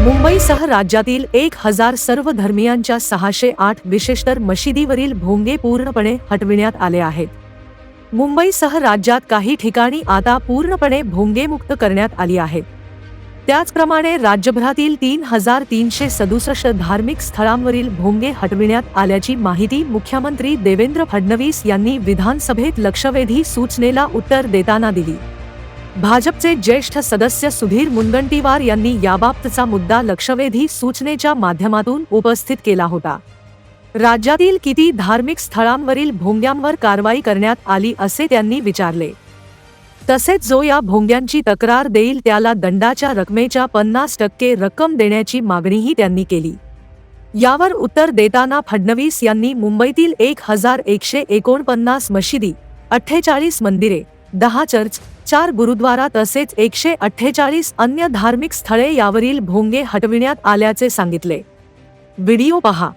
मुंबईसह राज्यातील एक हजार सर्व धर्मियांच्या सहाशे आठ विशेषतर मशिदीवरील भोंगे पूर्णपणे हटविण्यात आले आहेत. मुंबईसह राज्यात काही ठिकाणी आता पूर्णपणे भोंगेमुक्त करण्यात आली आहेत त्याचप्रमाणे राज्यभरातील तीन हजार तीनशे सदुसष्ट धार्मिक स्थळांवरील भोंगे हटविण्यात आल्याची माहिती मुख्यमंत्री देवेंद्र फडणवीस यांनी विधानसभेत लक्षवेधी सूचनेला उत्तर देताना दिली. भाजपचे ज्येष्ठ सदस्य सुधीर मुनगंटीवार यांनी याबाबतचा मुद्दा लक्षवेधी सूचनेच्या माध्यमातून उपस्थित केला होता. राज्यातील किती धार्मिक स्थळांवरील भोंग्यांवर कारवाई करण्यात आली असे त्यांनी विचारले. तसेच जो या भोंग्यांची तक्रार देईल त्याला दंडाच्या रकमेच्या पन्नास टक्के रक्कम देण्याची मागणीही त्यांनी केली. यावर उत्तर देताना फडणवीस यांनी मुंबईतील एक हजार एकशे एकोणपन्नास मशिदी अठ्ठेचाळीस मंदिरे दहा चर्च चार गुरुद्वारा तसेच एकशे अठ्ठेचाळीस अन्य धार्मिक स्थळे यावरील भोंगे हटविण्यात आल्याचे सांगितले. व्हिडिओ पहा.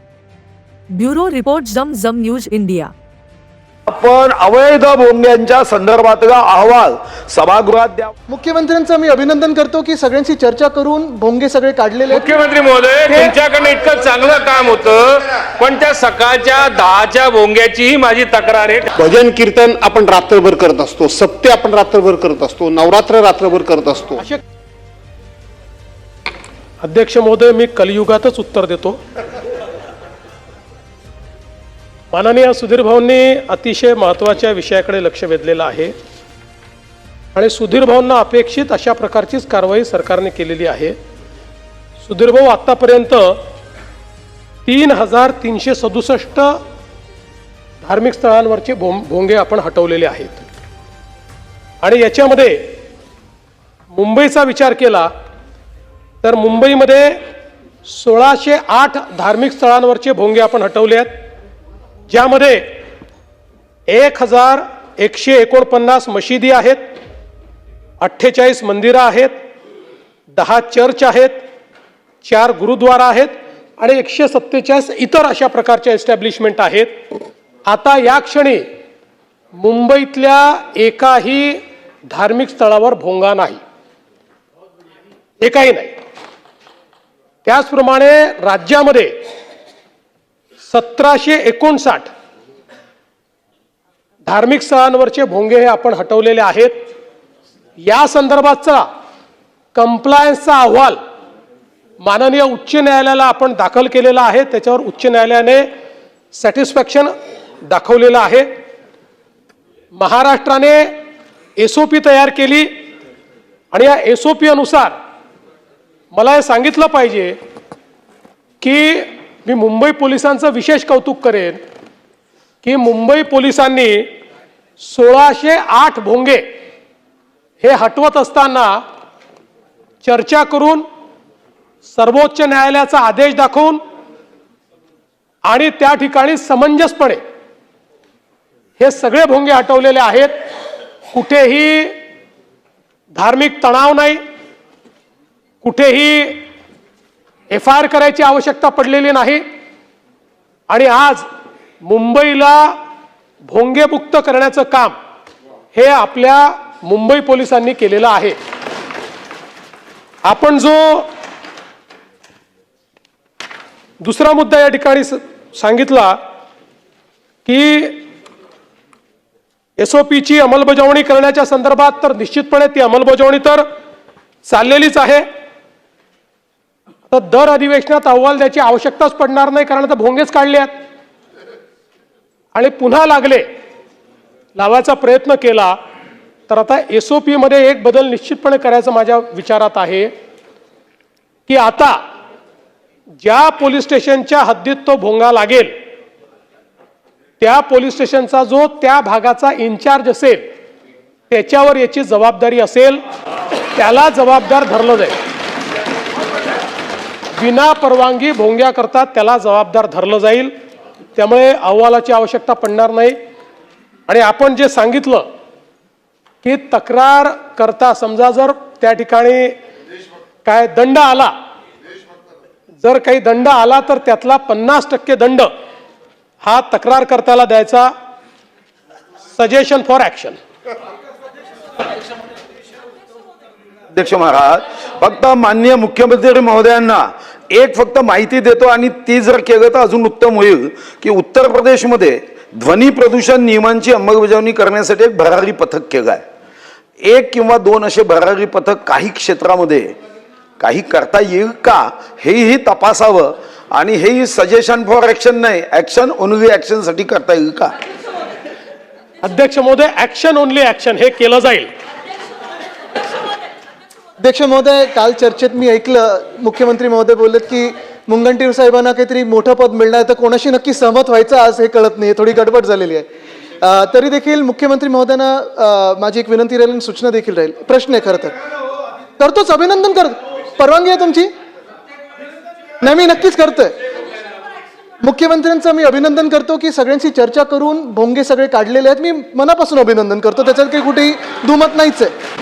ब्युरो रिपोर्ट जम जम न्यूज इंडिया. आपण अवैध भोंग्यांच्या संदर्भातला अहवाल सभागृहात द्या. मुख्यमंत्र्यांचं मी अभिनंदन करतो की सगळ्यांशी चर्चा करून भोंगे सगळे काढलेले आहेत. मुख्यमंत्री महोदय तुमच्याकडनं इतकं चांगलं काम होतं पण त्या सकाळच्या दहाच्या भोंग्याचीही माझी तक्रार आहे. भजन कीर्तन आपण रात्रभर करत असतो सत्य आपण रात्रभर करत असतो नवरात्र रात्रभर करत असतो. अध्यक्ष महोदय मी कलियुगातच उत्तर देतो. माननीय सुधीरभाऊंनी अतिशय महत्त्वाच्या विषयाकडे लक्ष वेधलेलं आहे. आणि सुधीरभाऊंना अपेक्षित अशा प्रकारचीच कारवाई सरकारने केलेली आहे. सुधीरभाऊ आत्तापर्यंत तीन हजार तीनशे सदुसष्ट धार्मिक स्थळांवरचे भों भोंगे आपण हटवलेले आहेत. आणि याच्यामध्ये मुंबईचा विचार केला तर मुंबईमध्ये सोळाशे आठ धार्मिक स्थळांवरचे भोंगे आपण हटवले आहेत. ज्यामध्ये एक हजार एकशे एकोणपन्नास मशिदी आहेत अठ्ठेचाळीस मंदिरं आहेत दहा चर्च आहेत चार गुरुद्वारा आहेत आणि एकशे सत्तेचाळीस इतर अशा प्रकारच्या एस्टॅब्लिशमेंट आहेत. आता या क्षणी मुंबईतल्या एकाही धार्मिक स्थळावर भोंगा नाही. एकाही नाही. त्याचप्रमाणे राज्यामध्ये सतराशे एकोणसाठ. धार्मिक स्थळांवरचे भोंगे हे आपण हटवलेले आहेत. या संदर्भातचा कंप्लायन्सचा अहवाल माननीय उच्च न्यायालयाला आपण दाखल केलेला आहे. त्याच्यावर उच्च न्यायालयाने सॅटिस्फॅक्शन दाखवलेलं आहे. महाराष्ट्राने एस ओ पी तयार केली आणि या एस ओ पी अनुसार मला हे सांगितलं पाहिजे की मी मुंबई पोलिसांचं विशेष कौतुक करेन की मुंबई पोलिसांनी सोळाशे आठ भोंगे हे हटवत असताना चर्चा करून सर्वोच्च न्यायालयाचा आदेश दाखवून आणि त्या ठिकाणी समंजसपणे हे सगळे भोंगे हटवलेले आहेत. कुठेही धार्मिक तणाव नाही. कुठेही एफ आय आर करायची आवश्यकता पडलेली नाही. आणि आज मुंबईला भोंगेमुक्त करण्याचं काम हे आपल्या मुंबई पोलिसांनी केलेलं आहे. आपण जो दुसरा मुद्दा या ठिकाणी सांगितला की एस ओ पीची अंमलबजावणी करण्याच्या संदर्भात तर निश्चितपणे ती अंमलबजावणी तर चाललेलीच आहे. तर दर अधिवेशनात अहवाल द्यायची आवश्यकताच पडणार नाही कारण आता भोंगेच काढले आहेत. आणि पुन्हा लागले लावायचा प्रयत्न केला तर आता एस ओ पीमध्ये एक बदल निश्चितपणे करायचं माझ्या विचारात आहे की आता ज्या पोलीस स्टेशनच्या हद्दीत तो भोंगा लागेल त्या पोलीस स्टेशनचा जो त्या भागाचा इन्चार्ज असेल त्याच्यावर याची जबाबदारी असेल त्याला जबाबदार धरलं जाईल. विना परवानगी भोंग्या करतात त्याला जबाबदार धरलं जाईल. त्यामुळे अहवालाची आवश्यकता पडणार नाही. आणि आपण जे सांगितलं की तक्रार करता समजा जर त्या ठिकाणी काय दंड आला जर काही दंड आला तर त्यातला पन्नास टक्के दंड हा तक्रार करताला द्यायचा. सजेशन फॉर ॲक्शन अध्यक्ष महाराज फक्त माननीय मुख्यमंत्री महोदयांना एक फक्त माहिती देतो आणि ती जर केलं तर अजून उत्तम होईल की उत्तर प्रदेशमध्ये ध्वनी प्रदूषण नियमांची अंमलबजावणी करण्यासाठी एक भरारी पथक केलं आहे. एक किंवा दोन असे भरारी पथक काही क्षेत्रामध्ये काही करता येईल का हेही तपासावं आणि हेही सजेशन फॉर ॲक्शन नाही ॲक्शन ओनली ॲक्शनसाठी करता येईल का? अध्यक्ष महोदय ॲक्शन ओनली ॲक्शन हे केलं जाईल. अध्यक्ष महोदय काल चर्चेत मी ऐकलं मुख्यमंत्री महोदय बोललेत की मुंगंटीर साहेबांना काहीतरी मोठं पद मिळणार आहे, तर कोणाशी नक्की सहमत व्हायचं आज हे कळत नाही थोडी गडबड झालेली आहे. तरी देखील मुख्यमंत्री महोदयांना माझी एक विनंती राहील आणि सूचना देखील राहील. प्रश्न आहे खरं तर. करतोच अभिनंदन कर परवानगी आहे तुमची? नाही मी नक्कीच करतोय. मुख्यमंत्र्यांचं मी अभिनंदन करतो की सगळ्यांशी चर्चा करून भोंगे सगळे काढलेले आहेत. मी मनापासून अभिनंदन करतो त्याच्यात काही कुठेही दुमत नाहीच आहे.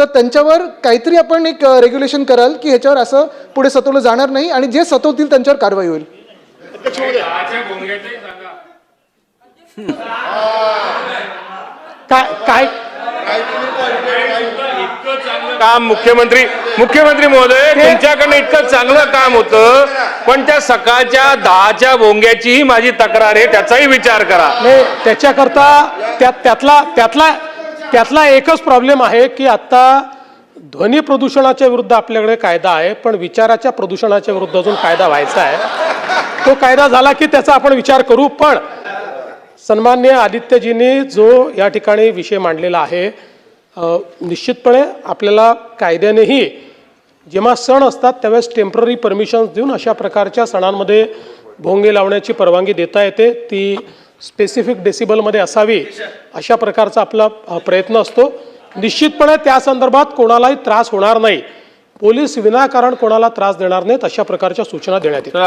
तर त्यांच्यावर काहीतरी आपण एक रेग्युलेशन कराल की ह्याच्यावर असं पुढे सतवलं जाणार नाही आणि जे सतवतील त्यांच्यावर कारवाई होईल. काय काय? काम मुख्यमंत्री मुख्यमंत्री महोदय तुमच्याकडनं इतकं चांगलं काम होतं पण त्या सकाळच्या दहाच्या भोंग्याचीही माझी तक्रार आहे त्याचाही विचार करा. नाही त्याच्याकरता त्यात त्यातला त्यातला त्यातला एकच प्रॉब्लेम आहे की आता ध्वनी प्रदूषणाच्या विरुद्ध आपल्याकडे कायदा आहे पण विचाराच्या प्रदूषणाच्या विरुद्ध अजून कायदा व्हायचा आहे. तो कायदा झाला की त्याचा आपण विचार करू पण सन्मान्य आदित्यजींनी जो या ठिकाणी विषय मांडलेला आहे निश्चितपणे आपल्याला कायद्यानेही जेव्हा सण असतात त्यावेळेस टेंपररी परमिशन्स देऊन अशा प्रकारच्या सणांमध्ये भोंगे लावण्याची परवानगी देता येते. ती स्पेसिफिक डेसिबलमध्ये असावी अशा प्रकारचा आपला प्रयत्न असतो. निश्चितपणे त्या संदर्भात कोणालाही त्रास होणार नाही. पोलीस विनाकारण कोणाला त्रास देणार नाहीत अशा प्रकारच्या सूचना देण्यात येतील